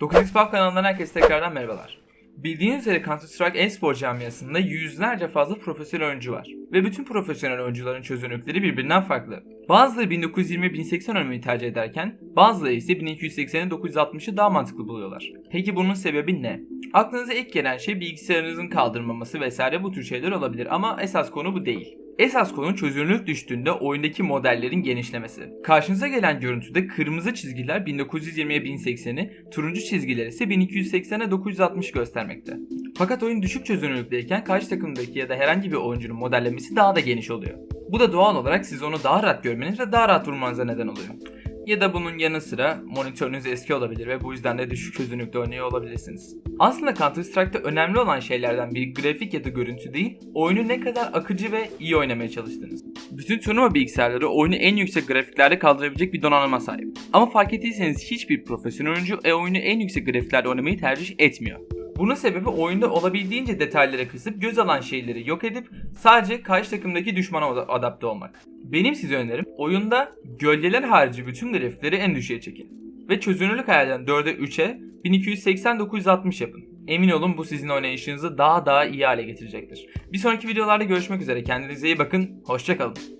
9x Pub kanalından herkese tekrardan merhabalar. Bildiğiniz üzere Counter Strike e-spor camiasında yüzlerce fazla profesyonel oyuncu var. Ve bütün profesyonel oyuncuların çözünürlükleri birbirinden farklı. Bazıları 1920-1080 oynamayı tercih ederken bazıları ise 1280'i 960'ı daha mantıklı buluyorlar. Peki bunun sebebi ne? Aklınıza ilk gelen şey bilgisayarınızın kaldırmaması vesaire bu tür şeyler olabilir ama esas konu bu değil. Esas konu çözünürlük düştüğünde oyundaki modellerin genişlemesi. Karşınıza gelen görüntüde kırmızı çizgiler 1920'ye 1080'i, turuncu çizgiler ise 1280'e 960 göstermekte. Fakat oyun düşük çözünürlükteyken karşı takımdaki ya da herhangi bir oyuncunun modellemesi daha da geniş oluyor. Bu da doğal olarak siz onu daha rahat görmeniz ve daha rahat vurmanıza neden oluyor. Ya da bunun yanı sıra monitörünüz eski olabilir ve bu yüzden de düşük çözünürlükte oynuyor olabilirsiniz. Aslında Counter Strike'da önemli olan şeylerden biri grafik ya da görüntü değil, oyunu ne kadar akıcı ve iyi oynamaya çalıştığınız. Bütün turnuva bilgisayarları oyunu en yüksek grafiklerde kaldırabilecek bir donanıma sahip. Ama fark ettiyseniz hiçbir profesyonel oyuncu e oyunu en yüksek grafiklerde oynamayı tercih etmiyor. Bunun sebebi oyunda olabildiğince detaylara kısıp göz alan şeyleri yok edip sadece karşı takımdaki düşmana adapte olmak. Benim size önerim oyunda gölgeler harici bütün grafikleri en düşüğe çekin. Ve çözünürlük ayarlarını 4'e 3'e 1280-960 yapın. Emin olun bu sizin oynayışınızı daha daha iyi hale getirecektir. Bir sonraki videolarda görüşmek üzere. Kendinize iyi bakın. Hoşçakalın.